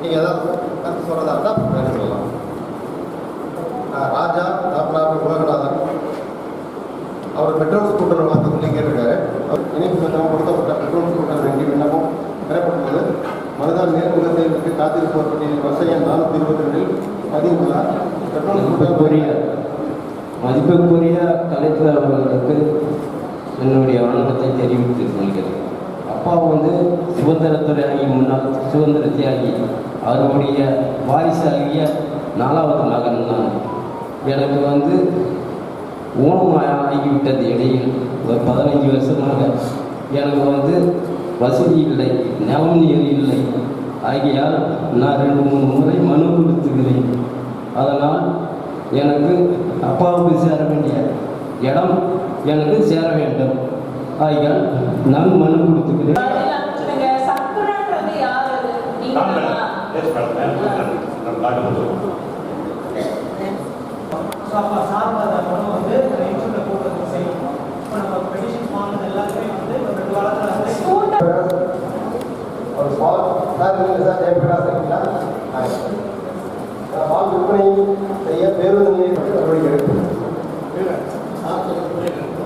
நீங்கள் ஏதாவது கருத்து சொல்கிறதா இருந்தால் வேலை சொல்லலாம். ராஜா டாக்டர் உலகநாதன் அவர் பெட்ரோல் ஸ்கூட்டர் மாற்ற சொல்லி கேட்டிருக்காரு. அவர் இணைப்பு சட்டம் கொடுக்கப்பட்ட பெட்ரோல் ஸ்கூட்டர் வேண்டி விண்ணப்பம் பெறப்பட்டுள்ளது. மனுதால் நேர்முகத்திற்கு தேர்வுக்கு காத்திருப்போர் பட்டியலில் வருஷ நானூற்றி இருபத்தி ரெண்டில் பதிவுள்ளார் பெட்ரோல் ஸ்கூட்டர் மதிப்புக்குரிய மதிப்புக்குரிய கலைஞர் அவர்களுக்கு என்னுடைய வணக்கத்தை தெரிவித்துக் கொள்கிறேன். அப்பா வந்து சுதந்திரத்துறையாகி முன்னாள் சுதந்திர தியாகி அவருடைய வாரிசாகிய நாலாவது மகன் நான் எனக்கு வந்து ஊனம் ஆகிவிட்டது இடையில் ஒரு பதினைஞ்சு வருஷமாக. எனக்கு வந்து வசதி இல்லை நிலம் நீர் இல்லை. ஆகையால் நான் ரெண்டு மூணு முறை மனு கொடுத்துக்கிறேன் அதனால் எனக்கு அப்பாவுக்கு சேர வேண்டிய இடம் எனக்கு சேர வேண்டும். ஆகையால் நான் மனு கொடுத்துக்கிறேன் வந்து இன்சூரன்ஸ் போடுறதுக்கு செய்யும் இப்போ நம்ம பெடிஷன் வாங்கினது வந்து ஒரு ரெண்டு வாரத்தில் வந்து ஒரு பால் சார் நீங்கள் சார் ஜெயபிரகாஷ் இருக்கீங்களா பால் விற்பனை செய்ய பேருந்து நிலையம் நடவடிக்கை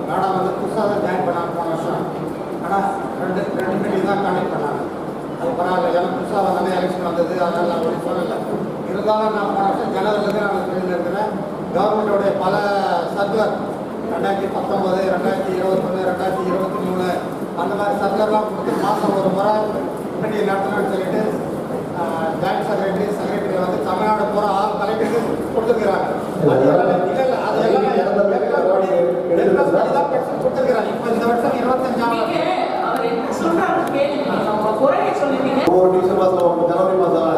மேடம் வந்து புதுசாக தான் ஜாயின் பண்ணாங்க போன வருஷம் ஆனால் ரெண்டு ரெண்டு மீட்டிங் தான் கணக்கு பரவாயில்ல எனக்கு புதுசாக வந்தாலே எலெக்ஷன் வந்தது. அதனால் நான் அப்படி சொல்லலை. இருந்தாலும் நான் போன வருஷம் ஜனவரிலேருந்து நான் ஃபீல்டில் இருக்கிறேன். கவர்மெண்ட்டோடைய பல சர்வர் ரெண்டாயிரத்தி பத்தொம்பது ரெண்டாயிரத்தி இருபத்தொன்று ரெண்டாயிரத்தி இருபத்தி மூணு அந்த மாதிரி சர்வர்லாம் கொடுத்து மாதம் ஒரு முறை மீட்டிங் நடத்தணும்னு சொல்லிட்டு ஜாயின்ட் செக்ரட்டரி செக்ரட்டரி வந்து தமிழ்நாடு போகிற ஆள் கலெக்டருக்கு கொடுத்துருக்குறாங்க. ஒவ்வொரு டிசம்பர் மாதம் ஜனவரி மாதம்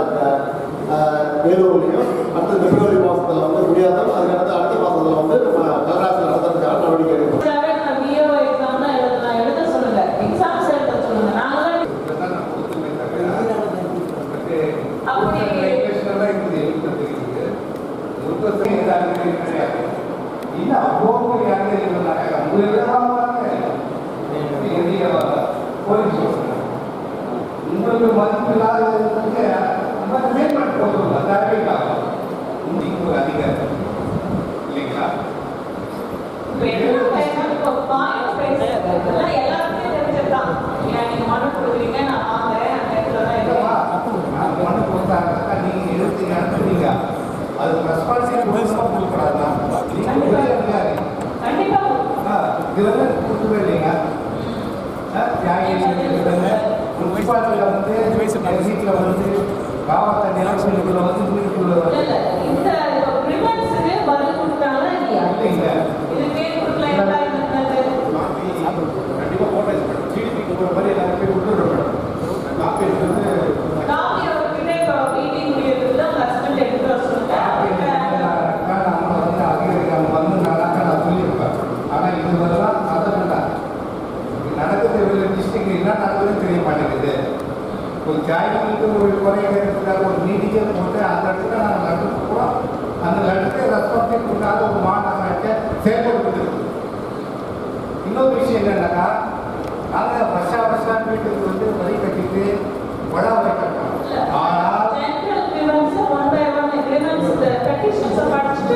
வேலூர்லையும் அடுத்த பிப்ரவரி மாதத்தில் வந்து முடியாதோ அதுக்கடுத்து அடுத்த மாதத்தில் வந்து நம்ம நகராட்சி நடத்துறதுக்காக நடவடிக்கை எடுக்கணும். உங்களால நான் VO வந்து கொடுக்கவே இல்லைங்க. தியாகி முனிசிபாலிட்டியில் வந்து வீட்டில் வந்து காவத்த நிலச்சொல்லிக்குள்ள வந்து வீட்டுக்குள்ள இல்ல, வந்து இல்ல. இந்த grievance-க்கு நடக்குது இவ்வளோ டிஸ்ட்ரிக்ட் என்ன நடக்குதுன்னு தெரிய மாட்டேங்குது ஒரு ஜாயினுக்கு ஒரு குறைக்கிறதுக்காக ஒரு மீட்டிங்கே போட்டு அந்த இடத்துல நாங்கள் லட்டு போகிறோம் அந்த லட்டுக்கு ரெஸ்பான்சிபிள் கொடுக்காத ஒரு மாநகராட்சியை செயல்படுத்துது இன்னொரு விஷயம் என்னன்னாக்கா நாங்கள் வருஷா வருஷம் வீட்டுக்கு வந்து வரி கட்டிட்டு வடா ஆனால் one grievance the petitions படிச்சுட்டு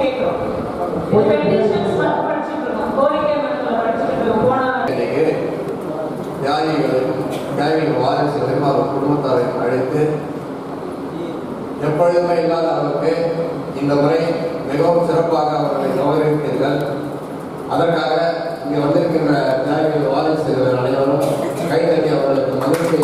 கேட்கிறோம். படிச்சுட்டு. கோரிக்கை தியாகிகளையும் தியாகிகள் வாரிசுகளையும் அவர் குடும்பத்தாரையும் அழைத்து எப்பொழுதுமே இல்லாத அளவுக்கு இந்த முறை மிகவும் சிறப்பாக அவர்களை கௌரவித்தீர்கள் அதற்காக இங்கே வந்திருக்கின்ற தியாகிகள் வாரிசுகள் அனைவரும் கைதட்டி அவர்களுக்கு மகிழ்ச்சி